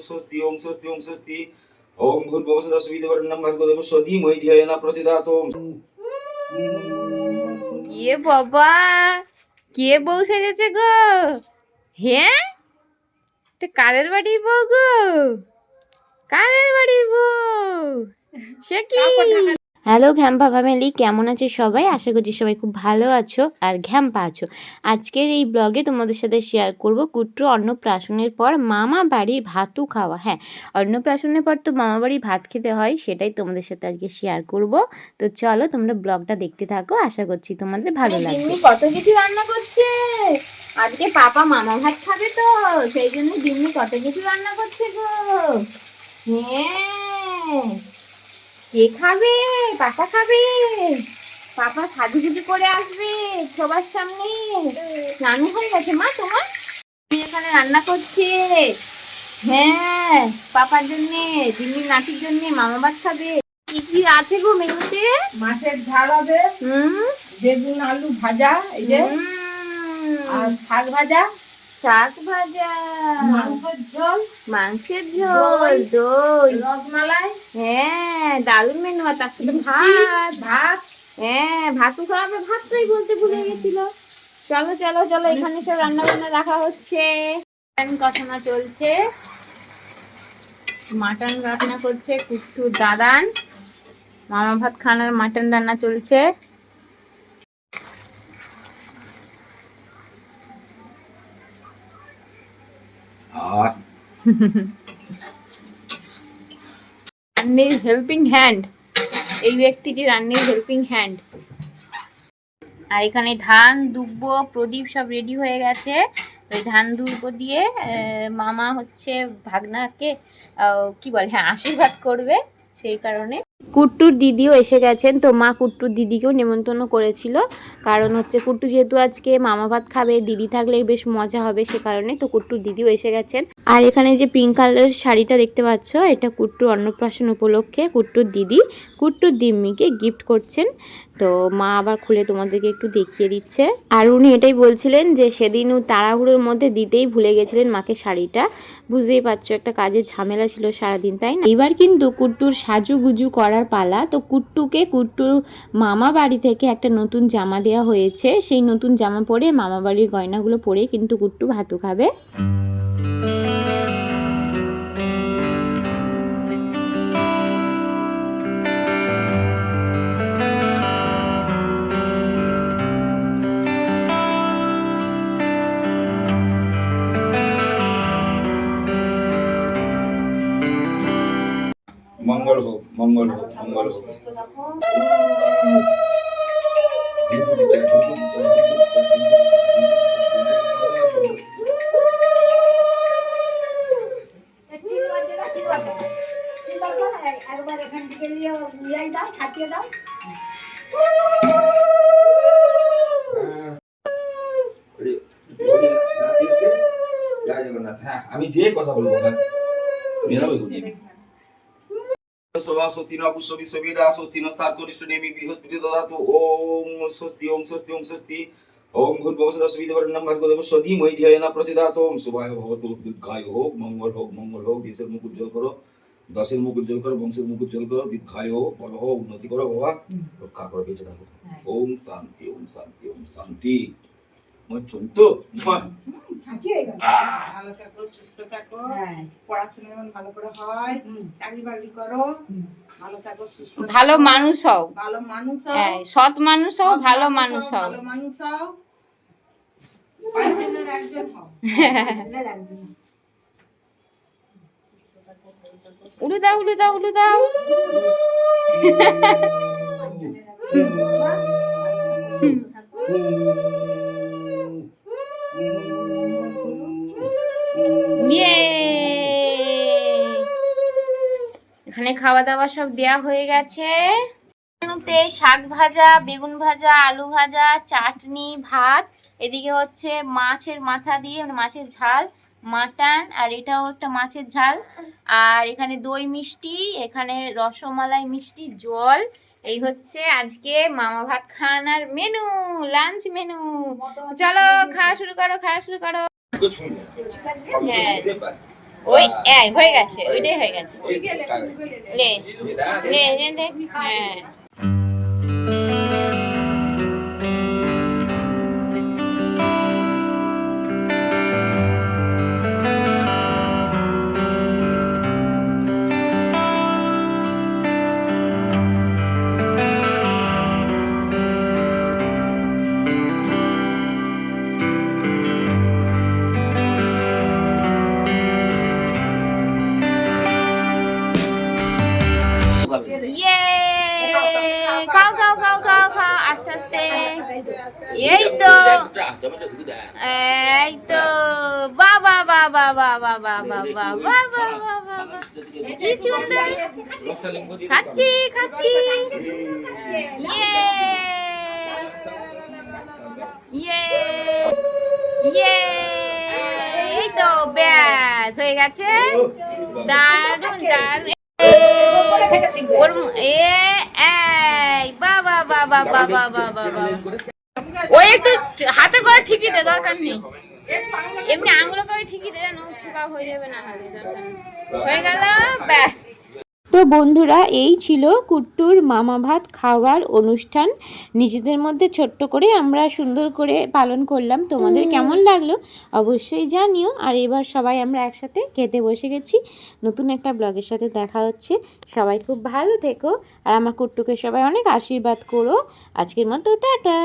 স্বস্তি ওম স্বস্তি ওম স্বস্তি ওম ভূর্ভুবস্বতঃ সুবিধবর্ণম ভর্গদেবস্য ধীমহি ধিয়ায় ন প্রচোদয়াৎ কে বাবা কে বউ সেজেছে গো হ্যাঁ এটা কারের বাড়ির বউ গো কারের বাড়ির বউ সে কি হ্যালো ঘ্যাম্পা ফ্যামিলি কেমন আছে সবাই? আশা করছি সবাই খুব ভালো আছো আর ঘ্যাম্পা আছো। আজকের এই ব্লগে তোমাদের সাথে শেয়ার করব কুট্র অন্নপ্রাশনের পর মামা বাড়ির ভাতু খাওয়া। হ্যাঁ অন্নপ্রাশনের পর তো মামা বাড়ি ভাত খেতে হয় সেটাই তোমাদের সাথে আজকে শেয়ার করব। তো চলো তোমরা ব্লগটা দেখতে থাকো আশা করছি তোমাদের ভালো লাগবে। কত কিছু রান্না করছে? আজকে পাপা মামা ভাত খাবে তো সেই জন্য দিন্নি কত কিছু রান্না করছে গো। হ্যাঁ কে খাবে? পাপা খাবে? পাপা সাজু গুজু করে আসবে সবার সামনে। রান্না হয়ে গেছে। মা তোমার? তুমি এখানে রান্না করছে। হ্যাঁ পাপার জন্য দিন্নি নাতির জন্য মামা ভাত খাবে। কি কি আছে গো মেনুতে? মাছের ঝাল হবে। হুম। বেগুন আলু ভাজা এই যে। আর শাক ভাজা। শাক ভাজা। মাংসের ঝোল। মাংসের ঝোল দই। রসমালাই। হ্যাঁ দারুণ মেনু আর তার সাথে ভাত। ভাত। হ্যাঁ ভাতু খাওয়াবে ভাতটাই বলতে ভুলে গেছিল। চলো চলো চলো এখানে সব রান্না বান্না রাখা হচ্ছে। কষানো চলছে। মাটন রান্না করছে কুট্টু দাদান। মামা ভাত খানার মাটন রান্না চলছে। রান্নির হেল্পিং হ্যান্ড এই ব্যক্তিটি রান্নির হেল্পিং হ্যান্ড আর এখানে ধান, দুব্ব, প্রদীপ সব রেডি হয়ে গেছে। ওই ধান, দুব্ব দিয়ে মামা হচ্ছে ভাগনাকে কি বলে হ্যাঁ আশীর্বাদ করবে সেই কারণে। কুট্টুর দিদিও এসে গেছেন। তো মা কুট্টুর দিদিকেও নেমন্তন্ন করেছিল। কারণ হচ্ছে কুট্টু যেহেতু আজকে মামা ভাত খাবে, দিদি থাকলে বেশ মজা হবে সে কারণে। তো কুট্টুর দিদিও এসে গেছেন। আর এখানে যে পিঙ্ক কালারের শাড়িটা দেখতে পাচ্ছ, এটা কুট্টুর অন্নপ্রাশন উপলক্ষে কুট্টুর দিদি কুট্টুর দিম্মিকে গিফট করছেন। তো মা আবার খুলে তোমাদেরকে একটু দেখিয়ে দিচ্ছে। আর উনি এটাই বলছিলেন যে সেদিন তাড়াহুড়োর মধ্যে দিতেই ভুলে গেছিলেন মাকে শাড়িটা। বুঝতেই পারছ, একটা কাজের ঝামেলা ছিল সারাদিন, তাই না? এবার কিন্তু কুট্টুর সাজুগুজু করার পালা। তো কুট্টুকে কুট্টুর মামা বাড়ি থেকে একটা নতুন জামা দেওয়া হয়েছে। সেই নতুন জামা পরে মামা বাড়ির গয়নাগুলো পরে কিন্তু কুট্টু ভাতু খাবে। মঙ্গল হোক মঙ্গল একবার এখান থেকে নিয়ে নিয়ে দাও ছাটিয়ে দাও হ্যাঁ আমি যে কথা বলব হ্যাঁ মেরা স্বস্তি ন পুষ্য বিশ্ববেদা স্বস্তি ন স্থার কনিষ্ঠ নেমি বৃহস্পতি দদাতু ওম স্বস্তি ওম স্বস্তি ওম স্বস্তি। ওম ভূর্ভুবস্বতঃ সুবিধবর্ণম ভর্গদেবস্য ধীমহি ধিয়ায় ন প্রচোদয়াৎ ওম শুভায় ভবতু দীর্ঘায় হোক মঙ্গল হোক মঙ্গল হোক দেশের মুখ উজ্জ্বল করো দশের মুখ উজ্জ্বল করো বংশের মুখ উজ্জ্বল করো দীর্ঘায় হোক বলো হোক উন্নতি করো বাবা রক্ষা করো বেঁচে থাকো। ওম শান্তি ওম শান্তি ওম শান্তি। আমার হয়ে ভালো থাকো সুস্থ থাকো। হ্যাঁ। পড়াশোনা যেমন ভালো করে হয় হুম। চাকরি বাকরি করো। ভালো থাকো সুস্থ ভালো মানুষ হও। ভালো মানুষ হও। হ্যাঁ সৎ মানুষ হও ভালো মানুষ হও ভালো মানুষ হও। পাঁচজনের একজন হও। ভালো উড়ু দাও উড়ু দাও উড়ু দাও। খাওয়া দাওয়া সব দেয়া হয়ে গেছে। মেনুতে শাক ভাজা বেগুন ভাজা আলু ভাজা চাটনি ভাত এদিকে হচ্ছে মাছের মাথা দিয়ে মানে মাছের ঝাল মাটন আর এটাও একটা মাছের ঝাল। আর এখানে দই মিষ্টি এখানে রসমালাই মিষ্টি জল। এই হচ্ছে আজকে মামা ভাত খানার মেনু লাঞ্চ মেনু চলো খাওয়া শুরু করো খাওয়া শুরু করো। হ্যাঁ। ওই এই হয়ে গেছে ওইটাই হয়ে গেছে ওই লে এটা, লে লে লে হ্যাঁ এই তো এই তো বাবা ইয়ে ইয়ে এই তো ব্যাস হয়ে গেছে দারুণ দারুণ ওর এ বাবা বাবা বাবা বাবা বাবা ও একটু হাতে করে ঠিকই দে দরকার নেই। এমনি আঙুলে করে ঠিকই দে নখ ঠোকা হয়ে যাবে না হলে দরকার হয়ে গেল ব্যাস। তো বন্ধুরা এই ছিল কুট্টুর মামা ভাত খাওয়ার অনুষ্ঠান। নিজেদের মধ্যে ছোট্ট করে আমরা সুন্দর করে পালন করলাম। তোমাদের কেমন লাগল অবশ্যই জানিও। আর এবার সবাই আমরা একসাথে খেতে বসে গেছি। নতুন একটা ব্লগের সাথে দেখা হচ্ছে। সবাই খুব ভালো থেকো। আর আমার কুট্টুকে সবাই অনেক আশীর্বাদ করো। আজকের মতো টাটা।